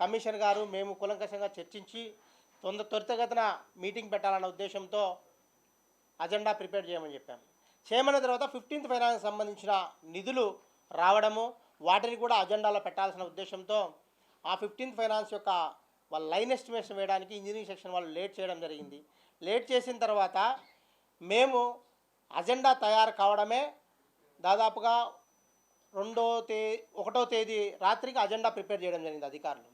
Commission గారు మేము కులంకషంగా చర్చించి తొందర త్వరితగతిన మీటింగ్ పెట్టాలన్న ఉద్దేశంతో అజెండా ప్రిపేర్ చేయమని చెప్పాం. చేయమన్న తర్వాత ఫిఫ్టీన్త్ ఫైనాన్స్ సంబంధించిన నిధులు రావడము వాటిని కూడా అజెండాలో పెట్టాల్సిన ఉద్దేశంతో ఆ ఫిఫ్టీన్త్ ఫైనాన్స్ యొక్క వాళ్ళ లైన్ ఎస్టిమేషన్ వేయడానికి ఇంజనీరింగ్ సెక్షన్ వాళ్ళు లేట్ చేయడం జరిగింది. లేట్ చేసిన తర్వాత మేము అజెండా తయారు కావడమే దాదాపుగా రెండో తే ఒకటో తేదీ రాత్రికి అజెండా ప్రిపేర్ చేయడం జరిగింది అధికారులు.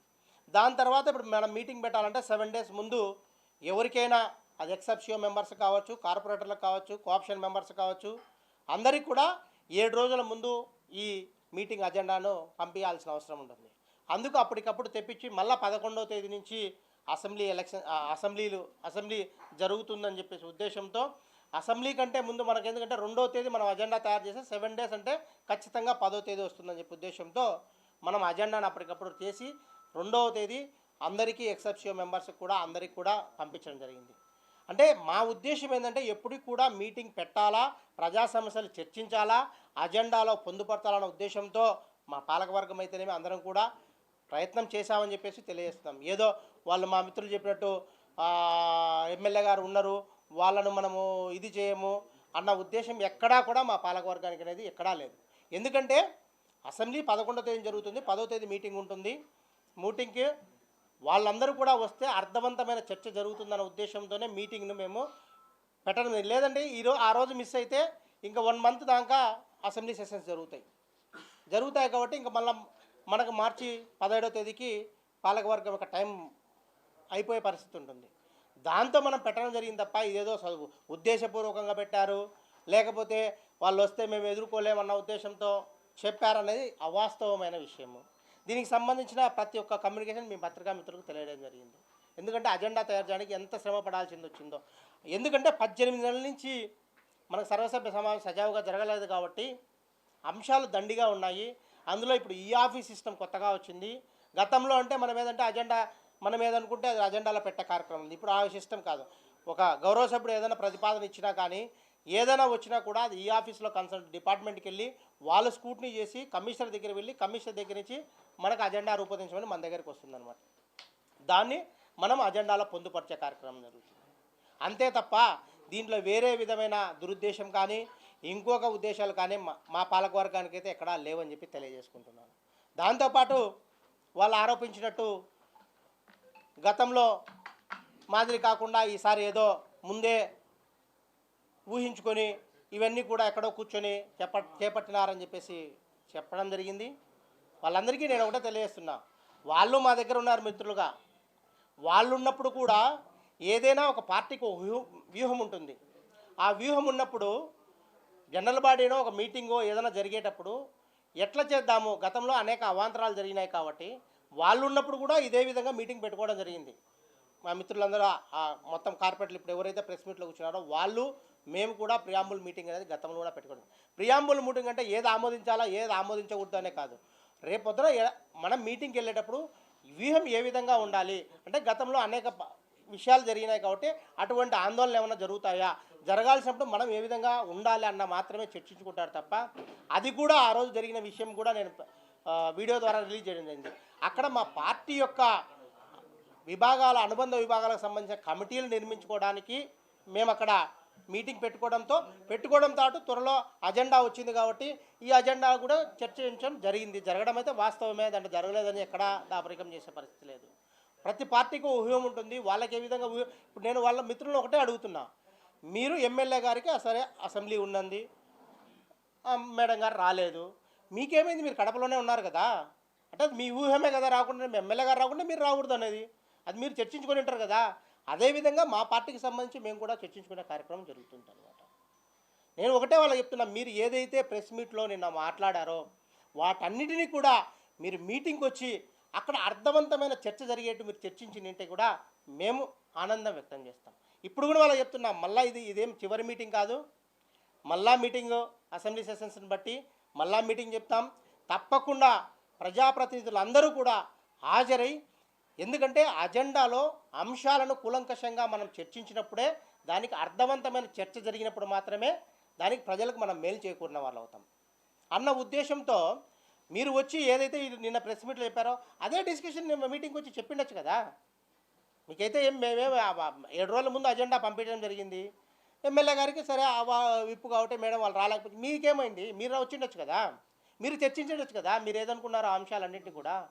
దాని తర్వాత ఇప్పుడు మనం మీటింగ్ పెట్టాలంటే సెవెన్ డేస్ ముందు ఎవరికైనా అది ఎక్సెప్షియో మెంబర్స్ కావచ్చు కార్పొరేటర్లకు కావచ్చు కోఆప్షన్ మెంబర్స్ కావచ్చు అందరికీ కూడా ఏడు రోజుల ముందు ఈ మీటింగ్ అజెండాను పంపించాల్సిన అవసరం ఉంటుంది. అందుకు అప్పటికప్పుడు తెప్పించి మళ్ళీ పదకొండవ తేదీ నుంచి అసెంబ్లీ ఎలక్షన్ అసెంబ్లీలు అసెంబ్లీ జరుగుతుందని చెప్పేసి ఉద్దేశంతో అసెంబ్లీ కంటే ముందు మనకి ఎందుకంటే రెండో తేదీ మనం అజెండా తయారు చేస్తే సెవెన్ డేస్ అంటే ఖచ్చితంగా పదో తేదీ వస్తుందని చెప్పి ఉద్దేశంతో మనం అజెండాను అప్పటికప్పుడు చేసి రెండవ తేదీ అందరికీ ఎక్సెప్షియో మెంబర్స్కి కూడా అందరికీ కూడా పంపించడం జరిగింది. అంటే మా ఉద్దేశం ఏంటంటే ఎప్పటికి కూడా మీటింగ్ పెట్టాలా ప్రజా సమస్యలు చర్చించాలా అజెండాలో పొందుపరచాలన్న ఉద్దేశంతో మా పాలకవర్గం అయితేనేమి అందరం కూడా ప్రయత్నం చేశామని చెప్పేసి తెలియజేస్తున్నాం. ఏదో వాళ్ళు మా మిత్రులు చెప్పినట్టు ఎమ్మెల్యే గారు ఉన్నారు వాళ్ళను మనము ఇది చేయము అన్న ఉద్దేశం ఎక్కడా కూడా మా పాలకవర్గానికి అనేది ఎక్కడా లేదు. ఎందుకంటే అసెంబ్లీ పదకొండో తేదీ జరుగుతుంది పదో తేదీ మీటింగ్ ఉంటుంది. మీటింగ్కి వాళ్ళందరూ కూడా వస్తే అర్థవంతమైన చర్చ జరుగుతుందన్న ఉద్దేశంతోనే మీటింగ్ను మేము పెట్టడం లేదండి లేదంటే ఈరోజు ఆ రోజు మిస్ అయితే ఇంకా వన్ మంత్ దాకా అసెంబ్లీ సెషన్స్ జరుగుతాయి. జరుగుతాయి కాబట్టి ఇంకా మళ్ళీ మనకు మార్చి పదిహేడో తేదీకి పాలకవర్గం యొక్క టైం అయిపోయే పరిస్థితి ఉంటుంది. దాంతో మనం పెట్టడం జరిగింది తప్ప ఇదేదో ఉద్దేశపూర్వకంగా పెట్టారు. లేకపోతే వాళ్ళు వస్తే మేము ఎదుర్కోలేమన్న ఉద్దేశంతో చెప్పారనేది అవాస్తవమైన విషయము. దీనికి సంబంధించిన ప్రతి ఒక్క కమ్యూనికేషన్ మీ పత్రికా మిత్రులకు తెలియడం జరిగింది. ఎందుకంటే అజెండా తయారు చేయడానికి ఎంత శ్రమ పడాల్సింది వచ్చిందో. ఎందుకంటే పద్దెనిమిది నెలల నుంచి మనకు సర్వసభ్య సమావేశం సజావుగా జరగలేదు కాబట్టి అంశాలు దండిగా ఉన్నాయి. అందులో ఇప్పుడు ఈ ఆఫీస్ సిస్టమ్ కొత్తగా వచ్చింది. గతంలో అంటే మనం ఏదంటే అజెండా మనం ఏదనుకుంటే అది అజెండాలో పెట్టే కార్యక్రమం. ఉంది ఇప్పుడు ఆ సిస్టమ్ కాదు. ఒక గౌరవ సభ్యుడు ఏదైనా ప్రతిపాదన ఇచ్చినా కానీ ఏదైనా వచ్చినా కూడా అది ఈ ఆఫీస్లో కన్సల్ట్ డిపార్ట్మెంట్కి వెళ్ళి వాళ్ళు స్కూట్నీ చేసి కమిషనర్ దగ్గర వెళ్ళి కమిషనర్ దగ్గర నుంచి మనకు అజెండా రూపొందించమని మన దగ్గరికి వస్తుందన్నమాట. దాన్ని మనం అజెండాలో పొందుపరిచే కార్యక్రమం జరుగుతుంది. అంతే తప్ప దీంట్లో వేరే విధమైన దురుద్దేశం కానీ ఇంకొక ఉద్దేశాలు కానీ మా- మా పాలకవర్గానికి అయితే ఎక్కడా లేవని చెప్పి తెలియజేసుకుంటున్నాను. దాంతోపాటు వాళ్ళు ఆరోపించినట్టు గతంలో మాదిరి కాకుండా ఈసారి ఏదో ముందే ఊహించుకొని ఇవన్నీ కూడా ఎక్కడో కూర్చొని చెప్ప చేపట్టినారని చెప్పేసి చెప్పడం జరిగింది. వాళ్ళందరికీ నేను ఒకటే తెలియజేస్తున్నా. వాళ్ళు మా దగ్గర ఉన్నారు మిత్రులుగా. వాళ్ళు ఉన్నప్పుడు కూడా ఏదైనా ఒక పార్టీకి వ్యూహం వ్యూహం ఉంటుంది. ఆ వ్యూహం ఉన్నప్పుడు జనరల్ బాడీనో ఒక మీటింగో ఏదైనా జరిగేటప్పుడు ఎట్లా చేద్దాము? గతంలో అనేక అవాంతరాలు జరిగినాయి కాబట్టి వాళ్ళు ఉన్నప్పుడు కూడా ఇదే విధంగా మీటింగ్ పెట్టుకోవడం జరిగింది. మా మిత్రులందరూ ఆ- మొత్తం కార్పొరేట్లు ఇప్పుడు ఎవరైతే ప్రెస్ మీట్లో కూర్చున్నారో వాళ్ళు మేము కూడా ప్రియాంబుల్ మీటింగ్ అనేది గతంలో కూడా పెట్టుకుంటాం ప్రియాంబుల్ మీటింగ్ అంటే ఏది ఆమోదించాలా ఏది ఆమోదించకూడదు అనే కాదు. రేపొద్దున మనం మీటింగ్కి వెళ్ళేటప్పుడు వ్యూహం ఏ విధంగా ఉండాలి? అంటే గతంలో అనేక విషయాలు జరిగినాయి కాబట్టి అటువంటి ఆందోళనలు ఏమైనా జరుగుతాయా? జరగాల్సినప్పుడు మనం ఏ విధంగా ఉండాలి అన్న మాత్రమే చర్చించుకుంటారు తప్ప అది కూడా ఆ రోజు జరిగిన విషయం కూడా నేను వీడియో ద్వారా రిలీజ్ చేయడం జరిగింది. అక్కడ మా పార్టీ యొక్క విభాగాల అనుబంధ విభాగాలకు సంబంధించిన కమిటీలు నిర్మించుకోవడానికి మేము అక్కడ మీటింగ్ పెట్టుకోవడంతో పెట్టుకోవడంతో పాటు త్వరలో అజెండా వచ్చింది కాబట్టి ఈ అజెండా కూడా చర్చించడం జరిగింది. జరగడం అయితే వాస్తవమే దాంట్లో జరగలేదని ఎక్కడా దాపరికం చేసే పరిస్థితి లేదు. ప్రతి పార్టీకి ఊహ్యం ఉంటుంది వాళ్ళకి ఏ విధంగా ఇప్పుడు నేను వాళ్ళ మిత్రులను ఒకటే అడుగుతున్నా. మీరు ఎమ్మెల్యే గారికి సరే అసెంబ్లీ ఉన్నది మేడం గారు రాలేదు. మీకేమైంది? మీరు కడపలోనే ఉన్నారు కదా. అంటే మీ ఊహమే కదా రాకుండా ఎమ్మెల్యే గారు రాకుండా మీరు రాకూడదు అనేది. అది మీరు చర్చించుకొని ఉంటారు కదా. అదేవిధంగా మా పార్టీకి సంబంధించి మేము కూడా చర్చించుకునే కార్యక్రమం జరుగుతుంది అనమాట నేను ఒకటే వాళ్ళకి చెప్తున్నా మీరు ఏదైతే ప్రెస్ మీట్లో నిన్న మాట్లాడారో వాటన్నిటినీ కూడా మీరు మీటింగ్కి వచ్చి అక్కడ అర్థవంతమైన చర్చ జరిగేట్టు మీరు చర్చించినంటే కూడా మేము ఆనందం వ్యక్తం చేస్తాం. ఇప్పుడు కూడా వాళ్ళకి చెప్తున్నాం మళ్ళీ ఇది ఇదేం చివరి మీటింగ్ కాదు. మళ్ళా మీటింగ్ అసెంబ్లీ సెషన్స్ని బట్టి మళ్ళా మీటింగ్ చెప్తాం. తప్పకుండా ప్రజాప్రతినిధులు అందరూ కూడా హాజరై ఎందుకంటే అజెండాలో అంశాలను కూలంకషంగా మనం చర్చించినప్పుడే దానికి అర్థవంతమైన చర్చ జరిగినప్పుడు మాత్రమే దానికి ప్రజలకు మనం మేలు చేకూరిన వాళ్ళు అవుతాం అన్న ఉద్దేశంతో మీరు వచ్చి ఏదైతే నిన్న ప్రెస్ మీట్లో చెప్పారో అదే డిస్కషన్ మీటింగ్కి వచ్చి చెప్పిండొచ్చు కదా. మీకైతే ఏం మేమేం ఏడు రోజుల ముందు అజెండా పంపించడం జరిగింది. ఎమ్మెల్యే గారికి సరే విప్పు కాబట్టి మేడం వాళ్ళు రాలేకపోతే మీకేమైంది? మీరు వచ్చిండొచ్చు కదా. మీరు చర్చించండొచ్చు కదా. మీరు ఏదనుకున్నారో అంశాలన్నింటినీ కూడా.